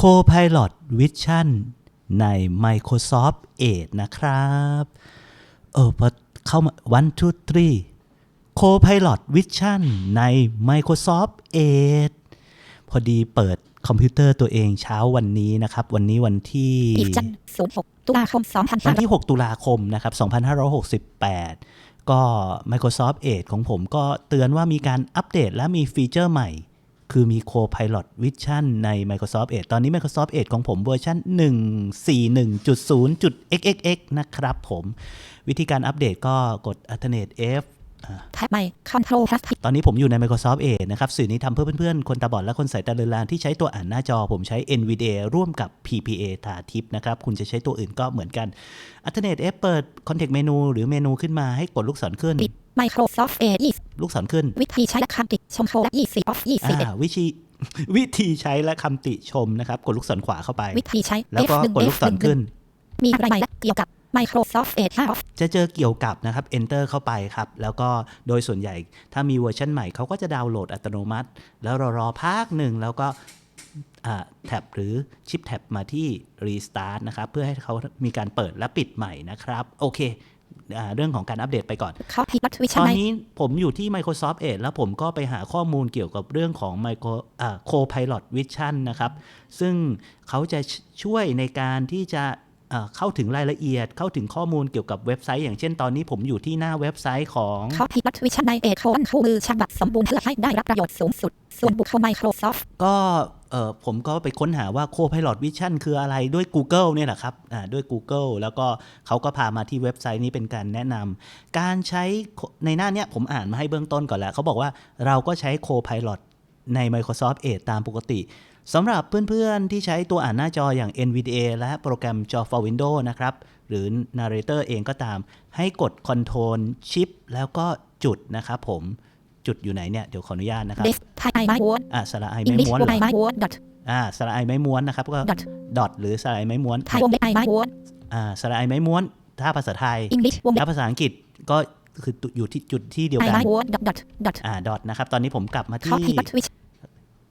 Copilot Vision ใน Microsoft Edge นะครับเออพอเข้ามา one two three Copilot Vision ใน Microsoft Edge พอดีเปิดคอมพิวเตอร์ตัวเองเช้าวันนี้นะครับ วันนี้วันที่อีกจันทร์06ตุลาคมวันที่2500 6ตุลาคมนะครับ 2568 ก็ Microsoft Edge ของผมก็เตือนว่ามีการอัปเดตและมีฟีเจอร์ใหม่ คือมี Copilot Vision ใน Microsoft Edge ตอนนี้ Microsoft Edge ของผมเวอร์ชัน 141.0.xxx นะครับผม วิธีการอัปเดตก็กด Alternate F แท็บใหม่ Control Plus ตอนนี้ผมอยู่ใน Microsoft Edge นะครับ สื่อนี้ทำเพื่อเพื่อนๆ คนตาบอดและคนสายตาเลือนลางที่ใช้ตัวอ่านหน้าจอผมใช้ NVDA ร่วมกับ PPA ตาทิพย์นะครับ คุณจะใช้ตัวอื่นก็เหมือนกัน Alternate F เปิด Context Menu หรือเมนูขึ้นมาให้กดลูกศรขึ้นปิด Microsoft Edge ลูกศรขึ้น20วิธีใช้และคำติชมโชว์และ20 off อ่า21วิธีวิธีใช้และคำติชมนะครับ กดลูกศรขวาเข้าไป วิธีใช้ แล้วก็ F1 กดลูกศรขึ้น มีอะไรใหม่และเกี่ยวกับ Microsoft Edge 5 off จะเจอเกี่ยวกับนะครับ enter เข้าไปครับ แล้วก็โดยส่วนใหญ่ ถ้ามีเวอร์ชันใหม่เขาก็จะดาวน์โหลดอัตโนมัติ แล้วเรารอพักหนึ่งแล้วก็อ่าแท็บหรือชิปแท็บมาที่ restart นะครับ เพื่อให้เขามีการเปิดและปิดใหม่นะครับ โอเคอ่า เรื่องของการอัปเดตไปก่อน Copilot ต Vision อนในนี้ผมอยู่ที่ Microsoft Edge แล้วผมก็ไปหาข้อมูลเกี่ยวกับเรื่องของ Micro อ่า Copilot Vision นะครับ ซึ่งเขาจะช่วยในการที่จะเอ่อเข้าถึงรายละเอียดเข้าถึงข้อมูลเกี่ยวกับเว็บไซต์ อย่างเช่นตอนนี้ผมอยู่ที่หน้าเว็บไซต์ของ Copilot Vision ใน Edge คนคู่มือฉบับสมบูรณ์เพื่อให้ได้รับประโยชน์สูงสุด ส่วนบุคคล Microsoft ก็เออ ผมก็ไปค้นหาว่า Copilot Vision คืออะไรด้วย Google เนี่ยแหละครับอ่าด้วย Google แล้วก็เขาก็พามาที่เว็บไซต์นี้เป็นการแนะนำการใช้ในหน้าเนี้ยผมอ่านมาให้เบื้องต้นก่อนแล้วเขาบอกว่าเราก็ใช้ Copilot ใน Microsoft Edge ตามปกติสำหรับเพื่อนๆ ที่ใช้ตัวอ่านหน้าจออย่าง NVDA และโปรแกรม Java for Windows นะครับ หรือ Narrator เองก็ตาม ให้กด Control Shift แล้วก็จุดนะครับผม จุดอยู่ไหนเนี่ย เดี๋ยวขออนุญาตนะครับ Desk ไทยไม้ม้วนอ่าสระไอไม้ English ม้วนวเหงรอไม้ม้วน dot อ่าสระไอไม้ม้วนนะครับก็ dot ดอทหรือสระไอไม้ม้วนไทยวงเล็บไอไม้ม้วนอ่าสระไอไม้ม้วน ถ้าภาษาไทย English วงเล็ถ้าบภาษาอังกฤษก็คืออยู่ที่จุดที่เดียวไอกัน ไม้ม้วน dot dot dot อ่า ดอทนะครับ ตอนนี้ผมกลับมาที่ Copilot Vision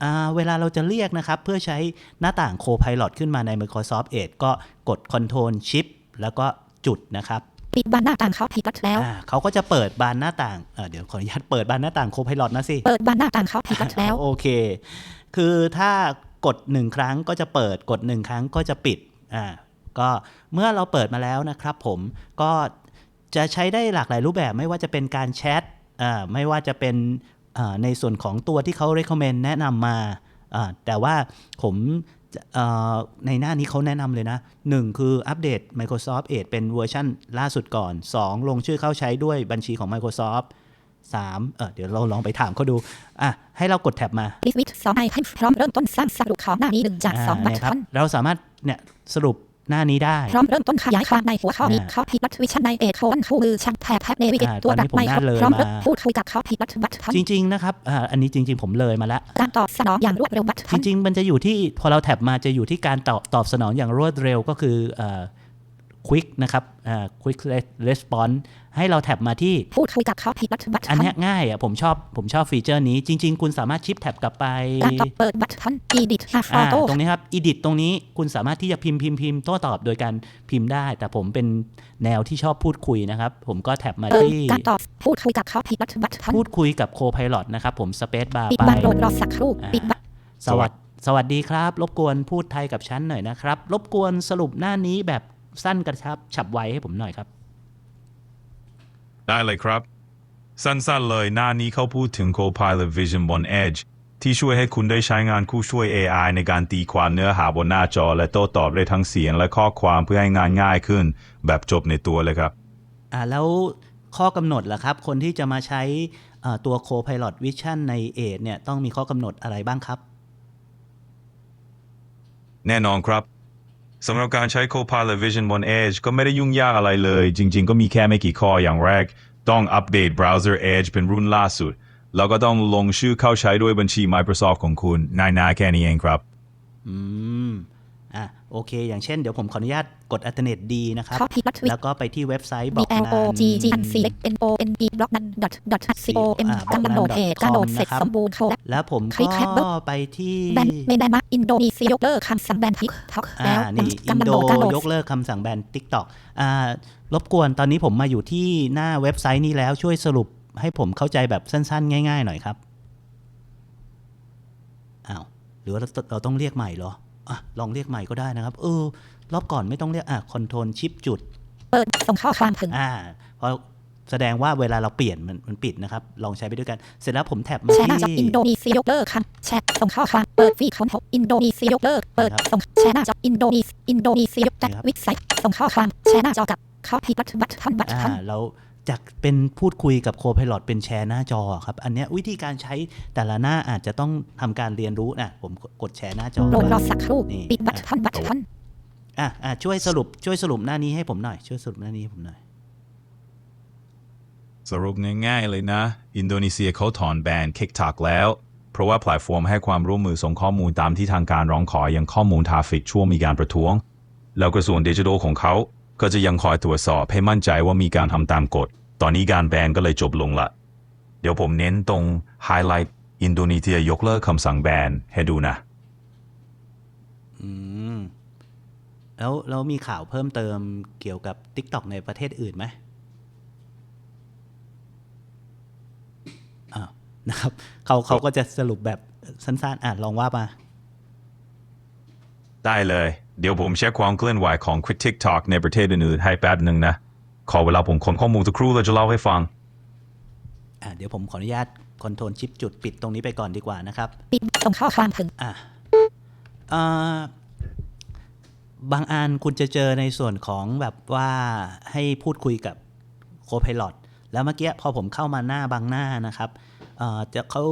อ่าเวลาเราจะเรียกนะครับ เพื่อใช้หน้าต่าง Copilot ขึ้นมาใน Microsoft Edge ก็กด Control Shift แล้วก็จุดนะครับ ปิดบานหน้าต่าง Copilot แล้ว อ่าเขาก็จะเปิดบานหน้าต่างเอ่อเดี๋ยวขออนุญาตเปิดบานหน้าต่าง Copilot นะสิ เปิดบานหน้าต่าง Copilot แล้ว โอเค คือถ้ากดหนึ่งครั้งก็จะเปิด กดหนึ่งครั้งก็จะปิด อ่า ก็เมื่อเราเปิดมาแล้วนะครับผม ก็จะใช้ได้หลากหลายรูปแบบไม่ว่าจะเป็นการแชท อ่า ไม่ว่าจะเป็นอ่าในส่วนของตัวที่เขา recommend แนะนำมาอ่าแต่ว่าผมเอ่อ ในหน้านี้เขาแนะนำเลยนะ 1 คืออัปเดต Microsoft Edge เป็นเวอร์ชันล่าสุดก่อน 2 ลงชื่อเข้าใช้ด้วยบัญชีของ Microsoft 3เออเดี๋ยวเราลองไปถามเขาดู อะ ให้เรากดแท็บมา List with 2ไอให้พร้อมเริ่มต้นสร้างสรุปของหน้านี้1จากอ่า2บัตเนี่ยคทรันเราสามารถเนี่ยสรุป หน้านี้ได้พร้อมเริ่มต้นขยายความในหัวข้อนี้อ่า Copilot Vision ใน Edge คนคู่มือช่างแท็บแท็บ Navigate อ่าตัวตอนนี้ดับผมไมน่าโครเลยพร้อมเริ่มมาพูดคุยกับ Copilot บัตทอนจริง ๆ นะครับอ่าอันนี้จริง ๆ ผมเลยมาแล้วการตอบสนองอย่างรวดเร็วบัตทจอนริง ๆ มันจะอยู่ที่พอเราแท็บมาจะอยู่ที่การตอบตอบสนองอย่างรวดเร็วก็คืออ่า quick นะครับอ่า quick response ให้เราแท็บมาที่พูดคุยกับ Copilot บัตทอันอนเนี้ยง่ายอะผมชอบผมชอบฟีเจอร์นี้จริง ๆ คุณสามารถชิปแท็บกลับไปการตอบเปิดบัตทอน Edit อ่า Photo ตรงนี้ครับ edit ตรงนี้คุณสามารถที่จะพิมพ์พิมพ์พิมพ์โต้ตอบโดยการพิมพ์ได้ แต่ผมเป็นแนวที่ชอบพูดคุยนะครับ ผมก็แท็บมาเปิดที่การตอบพูดคุยกับ Copilot บัตทอนพูดคุยกับ Copilot นะครับผมสเปซบาร์ปิดไปบัตรโปรดรอสักครู่อ่าปิดบัตรสวัสดสวัสดีครับ รบกวนพูดไทยกับฉันหน่อยนะครับ รบกวนสรุปหน้านี้แบบ สั้นกระชับฉับไวให้ผมหน่อยครับ ได้เลยครับ สั้นๆเลยหน้านี้เขาพูดถึง Copilot Vision บน Edge ที่ช่วยให้คุณได้ใช้งานคู่ช่วย AI ในการตีความเนื้อหาบนหน้าจอ และโต้ตอบได้ทั้งเสียงและข้อความเพื่อให้งานง่ายขึ้น แบบจบในตัวเลยครับ อ่าแล้วข้อกำหนดล่ะครับ คนที่จะมาใช้เอ่อตัว Copilot Vision ใน Edge เนี่ยต้องมีข้อกำหนดอะไรบ้างครับ แน่นอนครับ สำหรับการใช้ Copilot Vision บน Edge ก็ไม่ได้ยุ่งยากอะไรเลย จริง ๆ ก็มีแค่ไม่กี่ข้ออย่างแรก ต้องอัปเดต browser Edge เป็นรุ่นล่าสุด แล้วก็ต้องลงชื่อเข้าใช้ด้วยบัญชี Microsoft ของคุณนายนาแค่นี้เองครับ อืม อะโอเค อย่างเช่นเดี๋ยวผมขออนุญาตกด alternate D นะครับ copy dot แล้วก็ไปที่เว็บไซต์ b บอก l งาน o g g n c n o n e block นั้น dot dot c o m อ่ากำลังโหลดเหตุการโหลดเสร็จนะครับสมบูรณ์โชว์แล้วผมคลิกแฮปเบอก็ร์ไปที่แบนเมนมาอินโดนีเซียยกเลิกคำสั่งแบนทิกท็อกอ่าแล้วนี่อิกำนลังโดโหลดการโหลดยกเลิกคำสั่งแบน TikTok อ่ารบกวนตอนนี้ผมมาอยู่ที่หน้าเว็บไซต์นี้แล้วช่วยสรุปให้ผมเข้าใจแบบสั้นๆ ง่าย ๆ หน่อยครับอ้าวหรือว่าเราเราต้องเรียกใหม่เหรอ อะลองเรียกใหม่ก็ได้นะครับ เออ รอบก่อนไม่ต้องเรียกอะคอนโทรลชิปจุด เปิดส่งข้อความถึงอ่าเพราะแสดงว่าเวลาเราเปลี่ยนมันมันปิดนะครับ ลองใช้ไปด้วยกัน เสร็จแล้วผมแท็บมาแชร์หน้าจอที่อินโดนีเซียยกเลิกคำแชร์ส่งข้อความเปิดฟีดของเขาอินโดนีเซียยกเลิกเปิดครับส่งแชร์หน้าจออินโดนีเซียอินโดนีเซียยกครับวิสัยส่งข้อความแชร์หน้าจอกับเขาพีบัตบัตทันบัตอ่าทันเรา จากเป็นพูดคุยกับโคพ i l o t เป็นแชร์หน้าจอครับ อันเนี้ยวิธีการใช้แต่ละหน้าอาจจะต้องทำการเรียนรู้นะผมกดแชร์หน้าจอโหลดรอก่อนสักครู่นี่ปิดบัตทันบัตทันอะอะช่วยสรุปช่วยสรุปหน้านี้ให้ผมหน่อย ช่วยสรุปหน้านี้ให้ผมหน่อยสรุปง่ายๆเลยนะ อินโดนีเซียเขาถอนแบน TikTok แล้ว เพราะว่าแพลตฟอร์มให้ความร่วมมือส่งข้อมูลตามที่ทางการร้องขอยังข้อมูลทราฟฟิกช่วงมีการประท้วง แล้วกระทรวงดิจิทัลของเขา ก็จะยังคอยตรวจสอบให้มั่นใจว่ามีการทำตามกฎ ตอนนี้การแบนก็เลยจบลงละ เดี๋ยวผมเน้นตรงไฮไลท์อินโดนีเซียยกเลิกคำสั่งแบนให้ดูนะ อืม แล้วแล้วมีข่าวเพิ่มเติมเกี่ยวกับ TikTok ในประเทศอื่นไหมอ้าวนะครับเขาเขาก็จะสรุปแบบสั้นๆ อะ ลองว่ามา ได้เลย เดี๋ยวผมเช็คความเคลื่อนไหวของ Quick TikTok ในประเทศอื่นๆให้แป๊บหนึ่งนะ ขอเวลาผมค้นข้อมูลสักครู่แล้วจะเล่าให้ฟัง อะเดี๋ยวผมขออนุญาตคอนโทรลชิปจุดปิดตรงนี้ไปก่อนดีกว่านะครับ ปิดส่งข้อความถึง อะอ่าบางอันคุณจะเจอในส่วนของแบบว่าให้พูดคุยกับโค p i l o t แล้วเมื่อกี้พอผมเข้ามาหน้าบางหน้านะครับเอ่อจะเขา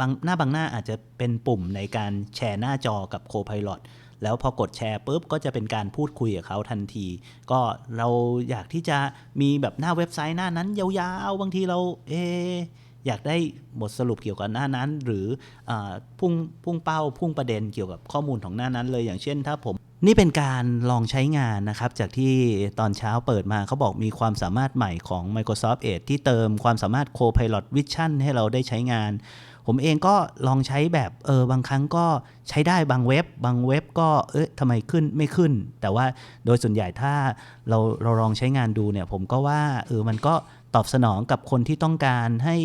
บางหน้าบางหน้าอาจจะเป็นปุ่มในการแชร์หน้าจอกับโค p i l o t แล้วพอกดแชร์ปุ๊บก็จะเป็นการพูดคุยกับเขาทันที ก็เราอยากที่จะมีแบบหน้าเว็บไซต์หน้านั้นยาวๆ บางทีเราเออยากได้บทสรุปเกี่ยวกับหน้านั้น หรืออพุ่งพุ่งเป้าพุ่งประเด็นเกี่ยวกับข้อมูลของหน้านั้นเลยอย่างเช่นถ้าผมนี่เป็นการลองใช้งานนะครับ จากที่ตอนเช้าเปิดมาเขาบอกมีความสามารถใหม่ของ Microsoft Edge ที่เติมความสามารถ Copilot Vision ให้เราได้ใช้งาน ผมเองก็ลองใช้แบบเออบางครั้งก็ใช้ได้บางเว็บ บางเว็บก็เอ๊ะทำไมขึ้นไม่ขึ้น แต่ว่าโดยส่วนใหญ่ถ้าเราเราลองใช้งานดูเนี่ยผมก็ว่าเออมันก็ตอบสนองกับคนที่ต้องการให้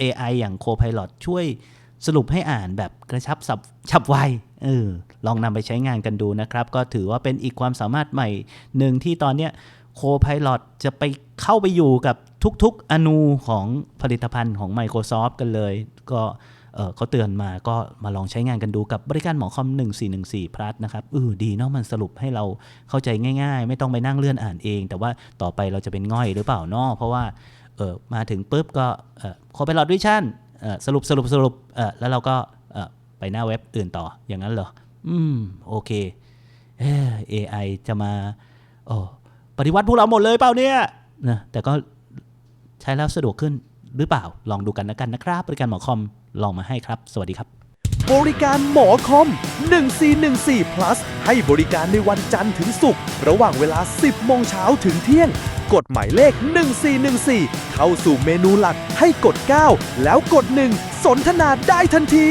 AI อย่าง Copilot ช่วยสรุปให้อ่านแบบกระชับสับฉับไวเออลองนำไปใช้งานกันดูนะครับ ก็ถือว่าเป็นอีกความสามารถใหม่หนึ่งที่ตอนเนี้ย Copilot จะไปเข้าไปอยู่กับ ทุกๆ อนูของผลิตภัณฑ์ของ Microsoft กันเลย ก็เขาเตือนมาก็มาลองใช้งานกันดูกับบริการหมอคอม 1414 plus นะครับเออดีเนาะมันสรุปให้เราเข้าใจง่าย ๆ ไม่ต้องไปนั่งเลื่อนอ่านเอง แต่ว่าต่อไปเราจะเป็นง่อยหรือเปล่าเนาะเพราะว่าเออมาถึงปุ๊บก็เอ่อ Copilot Vision เอ่อสรุปสรุปสรุปเออแล้วเราก็เออไปหน้าเว็บอื่นต่ออย่างนั้นเหรอ อืม โอเคเอ้อ AI จะมาโอ้ปฏิวัติพวกเราหมดเลยเปล่าเนี่ยนะแต่ก็ ใช้แล้วสะดวกขึ้นหรือเปล่าลองดูกันนะกันนะครับ บริการหมอคอมลองมาให้ครับ สวัสดีครับ บริการหมอคอม 1414 plus ให้บริการในวันจันทร์ถึงศุกร์ระหว่างเวลา 10 โมงเช้าถึงเที่ยง กดหมายเลข 1414 เข้าสู่เมนูหลักให้กด 9 แล้วกด 1 สนทนาได้ทันที